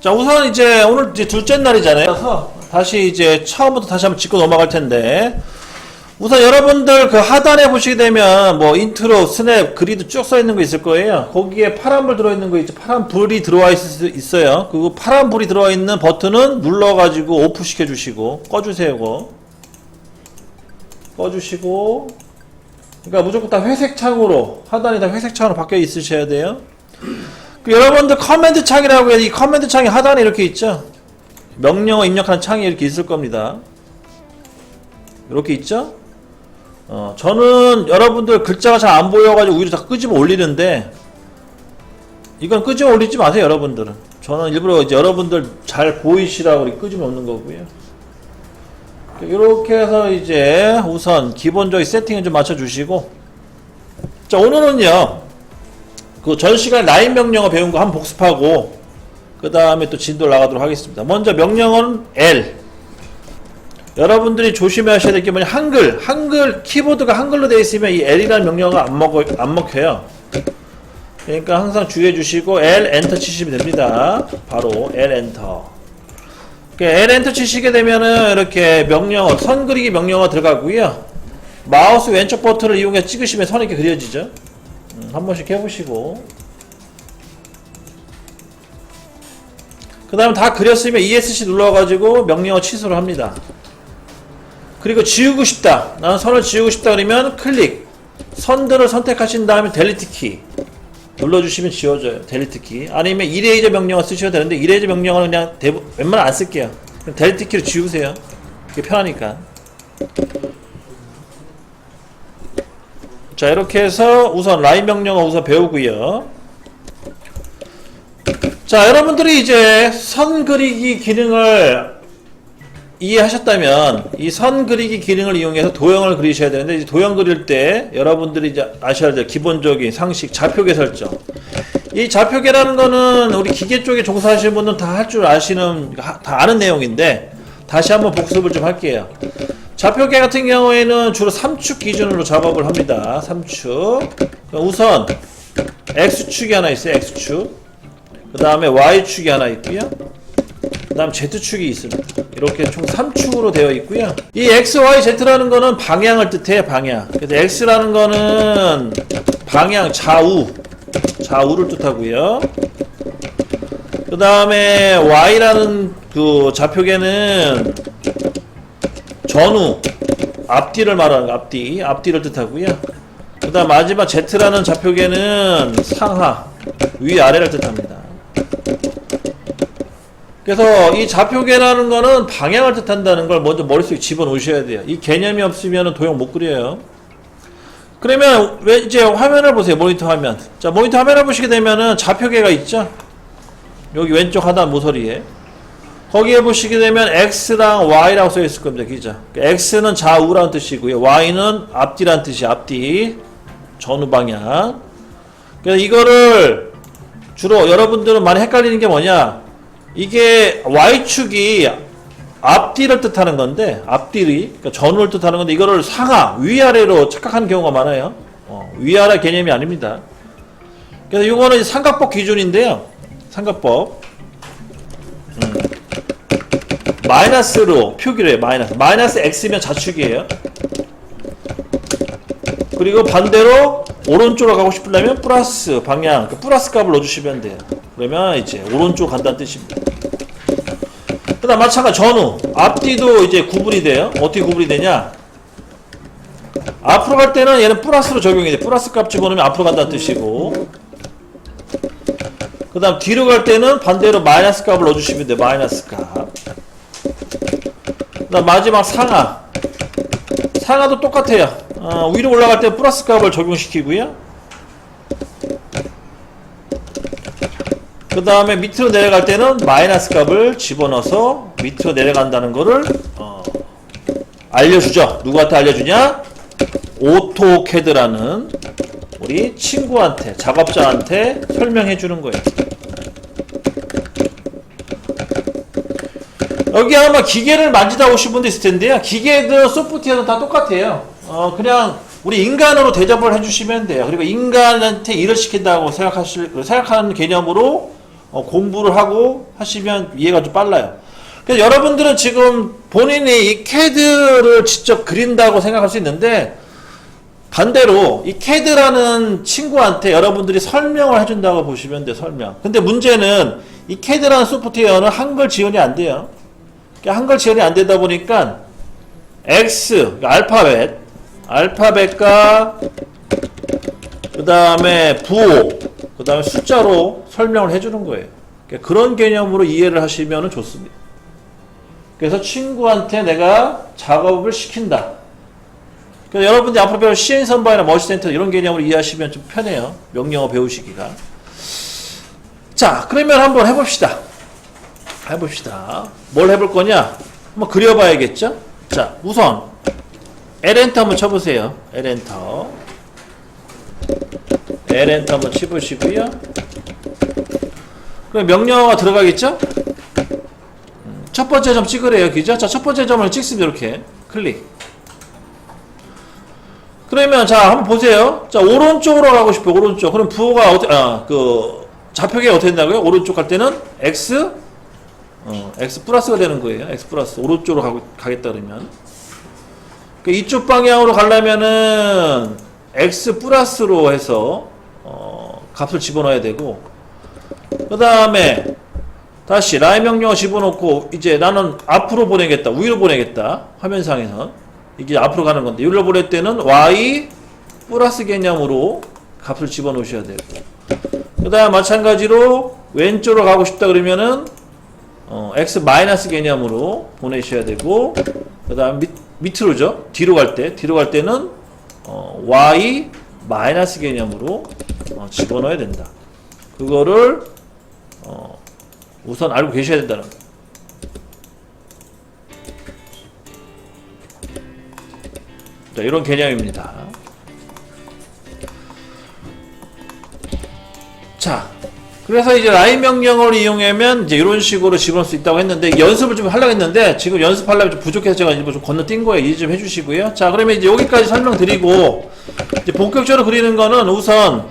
자, 우선 이제 오늘 이제 둘째 날이잖아요. 그래서 다시 이제 처음부터 다시 한번 짚고 넘어갈 텐데. 우선 여러분들 그 하단에 보시게 되면 뭐 인트로, 스냅, 그리드 쭉 써 있는 거 있을 거예요. 거기에 파란 불 들어 있는 거 있죠. 파란 불이 들어와 있, 있어요. 그 파란 불이 들어와 있는 버튼은 눌러 가지고 오프 시켜 주시고 꺼 주세요, 그거. 꺼 주시고 그러니까 무조건 다 회색 창으로 하단이 다 회색 창으로 바뀌어 있으셔야 돼요. 그 여러분들 커맨드 창이라고 해서 이 커맨드 창이 하단에 이렇게 있죠. 명령어 입력하는 창이 이렇게 있을 겁니다. 이렇게 있죠. 어, 저는 여러분들 글자가 잘 안 보여가지고 오히려 다 끄집어 올리는데 이건 끄집어 올리지 마세요, 여러분들은. 저는 일부러 이제 여러분들 잘 보이시라고 이렇게 끄집어 놓는 거고요. 이렇게 해서 이제 우선 기본적인 세팅을 좀 맞춰주시고 자 오늘은요 그 전 시간 라인 명령어 배운 거 한번 복습하고 그 다음에 또 진도를 나가도록 하겠습니다. 먼저 명령어는 L. 여러분들이 조심하셔야 될 게 뭐냐? 한글. 한글 키보드가 한글로 되어 있으면 이 L이라는 명령어가 안 먹어 안 먹혀요. 그러니까 항상 주의해 주시고 L 엔터 치시면 됩니다. 바로 L 엔터. L 엔터 치시게 되면은 이렇게 명령어 선 그리기 명령어 들어가고요. 마우스 왼쪽 버튼을 이용해 찍으시면 선이 이렇게 그려지죠 음, 한 번씩 해보시고. 그 다음 다 그렸으면 ESC 눌러가지고 명령어 취소를 합니다. 그리고 지우고 싶다. 나는 선을 지우고 싶다 그러면 클릭. 선들을 선택하신 다음에 델리트 키 눌러주시면 지워져요. 델리트 키 아니면 이레이저 명령어 쓰셔도 되는데 이레이저 명령어는 그냥 대부, 웬만하면 안 쓸게요. 델리트 키로 지우세요. 그게 편하니까 자 이렇게 해서 우선 라인 명령어 우선 배우고요. 자 여러분들이 이제 선 그리기 기능을 이해하셨다면 이 선 그리기 기능을 이용해서 도형을 그리셔야 되는데 이제 도형 그릴 때 여러분들이 이제 아셔야 될 기본적인 상식 좌표계 설정. 이 좌표계라는 거는 우리 기계 쪽에 종사하시는 분들은 다 할 줄 아시는 다 아는 내용인데 다시 한번 복습을 좀 할게요 좌표계 같은 경우에는 주로 3축 기준으로 작업을 합니다 3축 우선 X축이 하나 있어요 X축 그 다음에 Y축이 하나 있고요 그 다음 Z축이 있습니다. 이렇게 총 3축으로 되어 있고요. 이 X, Y, Z라는 거는 방향을 뜻해요, 방향. 그래서 X라는 거는 방향, 좌우. 좌우를 뜻하고요. 그 다음에 Y라는 그 좌표계는 전후, 앞뒤를 말하는 거, 앞뒤. 앞뒤를 뜻하고요. 그 다음 마지막 Z라는 좌표계는 상하, 위아래를 뜻합니다. 그래서 이 좌표계라는 거는 방향을 뜻한다는 걸 먼저 머릿속에 집어넣으셔야 돼요. 이 개념이 없으면 도형 못 그려요. 그러면 왜 이제 화면을 보세요. 모니터 화면. 자, 모니터 화면을 보시게 되면은 좌표계가 있죠. 여기 왼쪽 하단 모서리에. 거기에 보시게 되면 X랑 Y라고 써 있을 겁니다. 기자. X는 좌우라는 뜻이고요. Y는 앞뒤라는 뜻이 앞뒤. 전후 방향. 그래서 이거를 주로 여러분들은 많이 헷갈리는 게 뭐냐? 이게 Y축이 앞뒤를 뜻하는 건데 앞뒤리 그러니까 전후를 뜻하는 건데 이거를 상하 위아래로 착각하는 경우가 많아요 어, 위아래 개념이 아닙니다 그래서 이거는 삼각법 기준인데요 삼각법 마이너스로 표기를 해요 마이너스. 마이너스 x면 좌축이에요. 그리고 반대로 오른쪽으로 가고 싶으려면 플러스 방향 그 플러스 값을 넣어주시면 돼요. 그러면 이제 오른쪽 간다는 뜻입니다. 그 다음 마찬가지 전후. 앞뒤도 이제 구분이 돼요. 어떻게 구분이 되냐? 앞으로 갈 때는 얘는 플러스로 적용이 돼. 플러스 값 집어넣으면 앞으로 간다는 뜻이고. 그 다음 뒤로 갈 때는 반대로 마이너스 값을 넣어주시면 돼요. 마이너스 값 그 다음 마지막 상하 상하도 똑같아요 어, 위로 올라갈 때 플러스 값을 적용시키고요 그 다음에 밑으로 내려갈 때는 마이너스 값을 집어넣어서 밑으로 내려간다는 거를 어, 알려주죠. 누구한테 알려주냐? 오토캐드라는 우리 친구한테 작업자한테 설명해 주는 거예요. 여기 아마 기계를 만지다 오신 분도 있을 텐데요. 기계든 소프트웨어는 다 똑같아요. 어, 그냥 우리 인간으로 대접을 해주시면 돼요. 그리고 인간한테 일을 시킨다고 생각하실, 생각하는 개념으로 어, 공부를 하고 하시면 이해가 좀 빨라요. 그래서 여러분들은 지금 본인이 이 캐드를 직접 그린다고 생각할 수 있는데 반대로 이 캐드라는 친구한테 여러분들이 설명을 해준다고 보시면 돼요 설명 근데 문제는 이 캐드라는 소프트웨어는 한글 지원이 안 돼요 한글 지원이 안 되다 보니까 X 그러니까 알파벳 알파벳과 그 다음에 부호 그 다음에 숫자로 설명을 해주는 거예요 그러니까 그런 개념으로 이해를 하시면 좋습니다 그래서 친구한테 내가 작업을 시킨다 그래서 여러분들이 앞으로 배울 시행 선반이나 머시센터 이런 개념으로 이해하시면 좀 편해요. 명령어 배우시기가. 자, 그러면 한번 해봅시다. 해봅시다. 뭘 해볼 거냐? 한번 그려봐야겠죠? 자, 우선 L엔터 한번 쳐보세요. L엔터. L엔터 한번 쳐보시고요. 그럼 명령어가 들어가겠죠? 음, 첫 번째 점 찍으래요. 그죠? 자, 첫 번째 점을 찍습니다. 이렇게. 클릭. 그러면 자 한번 보세요. 자 오른쪽으로 가고 싶어요. 오른쪽. 그럼 부호가 어떻게 아 그 좌표계가 어떻게 된다고요? 오른쪽 갈 때는 x 어 x 플러스가 되는 거예요. x 플러스 오른쪽으로 가고 가겠다 그러면. 그 이쪽 방향으로 가려면은 x 플러스로 해서 어 값을 집어넣어야 되고 그 다음에 다시 라인 명령어 집어넣고 이제 나는 앞으로 보내겠다 위로 보내겠다 화면상에서. 이게 앞으로 가는 건데 여기로 보낼 때는 y 플러스 개념으로 값을 집어넣으셔야 되고. 그 다음 마찬가지로 왼쪽으로 가고 싶다 그러면은 어, x 마이너스 개념으로 보내셔야 되고 그 다음 밑, 밑으로죠. 뒤로 갈 때 뒤로 갈 때는 어, y 마이너스 개념으로 어, 집어넣어야 된다. 그거를 어, 우선 알고 계셔야 된다는 거 자, 이런 개념입니다. 자, 그래서 이제 라인 명령을 이용하면 이제 이런 식으로 집어넣을 수 있다고 했는데 연습을 좀 하려고 했는데 지금 연습하려면 좀 부족해서 제가 일부 좀 건너뛴 거예요. 이해 좀 해주시고요. 자, 그러면 이제 여기까지 설명드리고 이제 본격적으로 그리는 거는 우선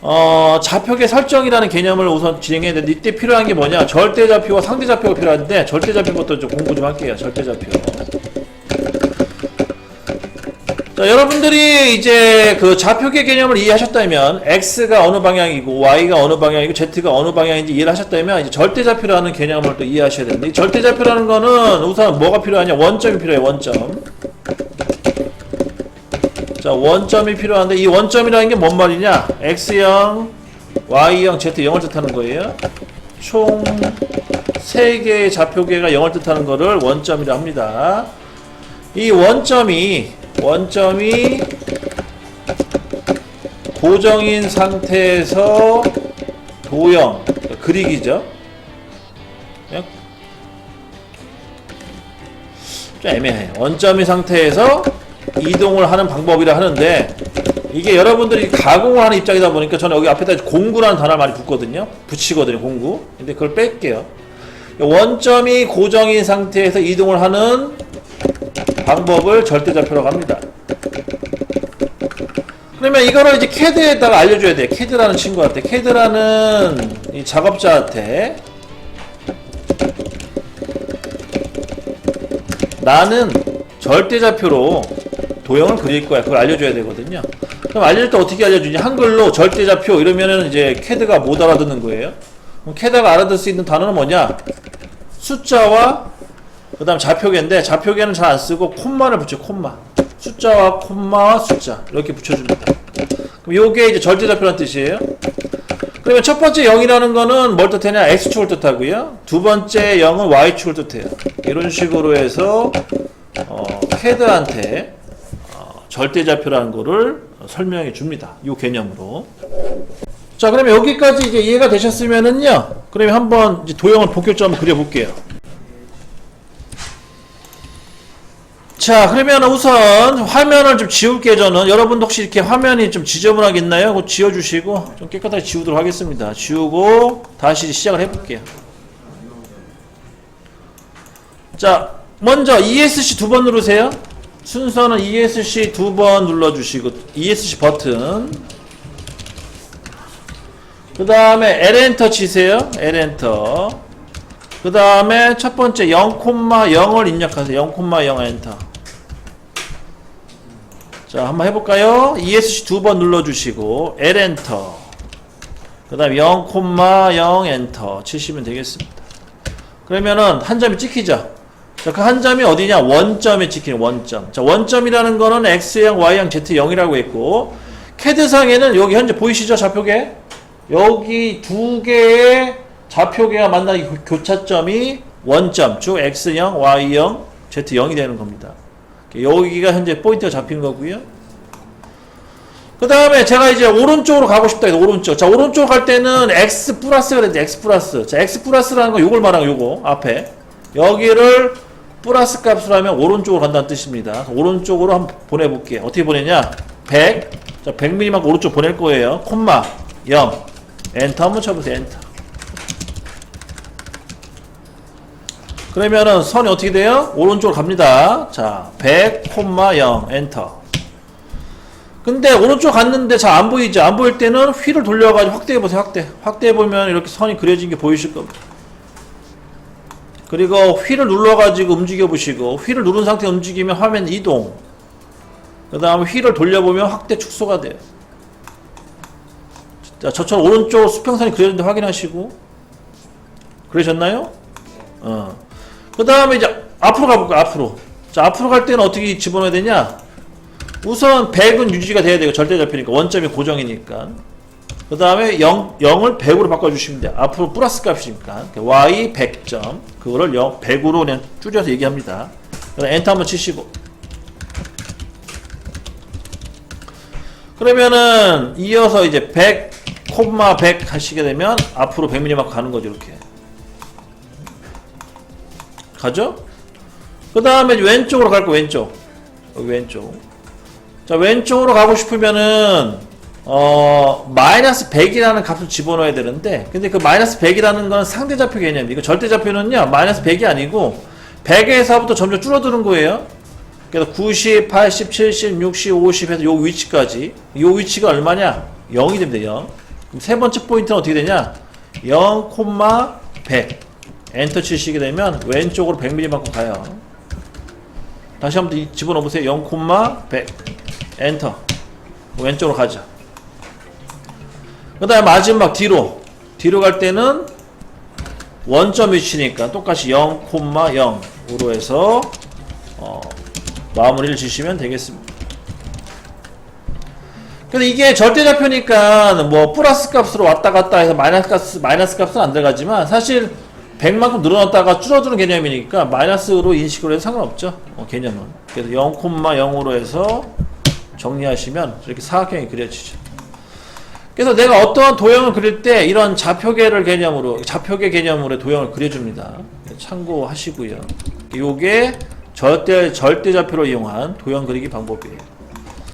어, 좌표계 설정이라는 개념을 우선 진행해야 되는데 이때 필요한 게 뭐냐 절대 좌표와 상대 좌표가 필요한데 절대 좌표부터 좀 공부 좀 할게요. 절대 좌표. 자, 여러분들이 이제 그 좌표계 개념을 이해하셨다면 x가 어느 방향이고 y가 어느 방향이고 z가 어느 방향인지 이해를 하셨다면 이제 절대좌표라는 개념을 또 이해하셔야 되는데 이 절대좌표라는 거는 우선 뭐가 필요하냐? 원점이 필요해 원점. 자 원점이 필요한데 이 원점이라는 게 뭔 말이냐? X0 y0 z0을 뜻하는 거예요. 총 3개의 좌표계가 0을 뜻하는 거를 원점이라 합니다. 이 원점이 원점이 고정인 상태에서 도형 그리기죠. 그냥 좀 애매해요. 원점인 상태에서 이동을 하는 방법이라 하는데 이게 여러분들이 가공을 하는 입장이다 보니까 저는 여기 앞에다 공구라는 단어를 많이 붙거든요. 붙이거든요. 공구. 근데 그걸 뺄게요. 원점이 고정인 상태에서 이동을 하는 방법을 절대좌표라고 합니다. 그러면 이거를 이제 캐드에다가 알려줘야 돼. 캐드라는 친구한테. 캐드라는 이 작업자한테 나는 절대좌표로 도형을 그릴 거야. 그걸 알려줘야 되거든요. 그럼 알려줄 때 어떻게 알려주냐? 한글로 절대좌표 이러면은 이제 캐드가 못 알아듣는 거예요. 그럼 캐드가 알아듣을 수 있는 단어는 뭐냐? 숫자와 그 다음 좌표계인데 좌표계는 잘 안 쓰고 콤마를 붙여 콤마. 숫자와 콤마와 숫자. 이렇게 붙여줍니다. 그럼 요게 이제 절대좌표라는 뜻이에요. 그러면 첫 번째 0이라는 거는 뭘 뜻하냐? X축을 뜻하고요. 두 번째 0은 y축을 뜻해요. 이런 식으로 해서 어, 캐드한테 어, 절대좌표라는 거를 설명해 줍니다. 요 개념으로. 자 그러면 여기까지 이제 이해가 되셨으면은요. 그러면 한번 도형을 본격적으로 그려볼게요 자 그러면 우선 화면을 좀 지울게요 저는 여러분도 혹시 이렇게 화면이 좀 지저분하게 있나요? 그거 지워주시고 좀 깨끗하게 지우도록 하겠습니다 지우고 다시 시작을 해볼게요 자 먼저 ESC 두 번 누르세요 순서는 ESC 두 번 눌러주시고 ESC 버튼 그 다음에 L엔터 치세요. L엔터. 그 다음에 첫 번째 0,0을 입력하세요. 0,0 엔터. 자, 한번 해볼까요? ESC 두 번 눌러주시고, L엔터. 그 다음 0,0 엔터 치시면 되겠습니다. 그러면은 한 점이 찍히죠? 자, 그 한 점이 어디냐? 원점에 찍히는 원점. 자, 원점이라는 거는 X형, Y형, Z0이라고 했고, 캐드상에는 여기 현재 보이시죠? 좌표계? 여기 두 개의 좌표계가 만나는 교- 교차점이 원점, 즉 X형, Y형, Z0이 되는 겁니다. 여기가 현재 포인트가 잡힌 거고요. 그 다음에 제가 이제 오른쪽으로 가고 싶다 해서 오른쪽. 자, 오른쪽 갈 때는 X 플러스가 되죠. X 플러스. 자, X 플러스라는 건 요걸 말하는 거 요거 앞에. 여기를 플러스 값으로 하면 오른쪽으로 간다는 뜻입니다. 오른쪽으로 한번 보내볼게요. 어떻게 보내냐? 100. 자, 100mm만큼 오른쪽 보낼 거예요. 콤마 0. 엔터 한번 쳐보세요. 엔터. 그러면은 선이 어떻게 돼요? 오른쪽으로 갑니다. 자, 100, 콤마 0. 엔터. 근데 오른쪽 갔는데 잘 안 보이죠? 안 보일 때는 휠을 돌려가지고 확대해 보세요. 확대. 확대해 보면 이렇게 선이 그려진 게 보이실 겁니다. 그리고 휠을 눌러가지고 움직여 보시고 휠을 누른 상태 움직이면 화면 이동. 그 다음에 휠을 돌려보면 확대 축소가 돼요. 자, 저처럼 오른쪽 수평선이 그려진데 확인하시고 그러셨나요? 어. 그 다음에 이제 앞으로 가볼까 앞으로. 자, 앞으로 갈 때는 어떻게 집어넣어야 되냐? 우선 100은 유지가 돼야 되고 절대 잡히니까. 원점이 고정이니까. 그 다음에 0, 0을 100으로 바꿔주시면 돼요. 앞으로 플러스 값이니까. y 100점. 그거를 0, 100으로 그냥 줄여서 얘기합니다. 그다음 엔터 한번 치시고. 그러면은 이어서 이제 100, 콤마 100 하시게 되면 앞으로 100mm만 가는 거죠 이렇게 가죠? 그 다음에 왼쪽으로 갈 거 왼쪽. 여기 왼쪽. 자 왼쪽으로 가고 싶으면은 어 마이너스 100이라는 값을 집어넣어야 되는데 근데 그 마이너스 100이라는 건 상대 좌표 개념이고 절대 좌표는요 마이너스 100이 아니고 100에서부터 점점 줄어드는 거예요. 그래서 90, 80, 70, 60, 50 해서 요 위치까지. 요 위치가 얼마냐? 0이 됩니다 0 그럼 세 번째 포인트는 어떻게 되냐? 0, 100 엔터 치시게 되면 왼쪽으로 100mm만큼 가요. 다시 한번 이- 집어넣어 보세요. 0, 100 엔터. 왼쪽으로 가자 그 다음에 마지막 뒤로. 뒤로 갈 때는 원점 위치니까 똑같이 0,0으로 해서 어, 마무리를 지시면 되겠습니다. 근데 이게 절대좌표니까 뭐 플러스 값으로 왔다 갔다 해서 마이너스 값 마이너스 값은 안 들어가지만 사실 100만큼 늘어났다가 줄어드는 개념이니까 마이너스로 인식을 해도 상관없죠 어, 개념은 그래서 0,0으로 해서 정리하시면 이렇게 사각형이 그려지죠. 그래서 내가 어떠한 도형을 그릴 때 이런 좌표계를 개념으로 좌표계 개념으로 도형을 그려줍니다. 참고하시고요. 이게 절대 절대 좌표로 이용한 도형 그리기 방법이에요.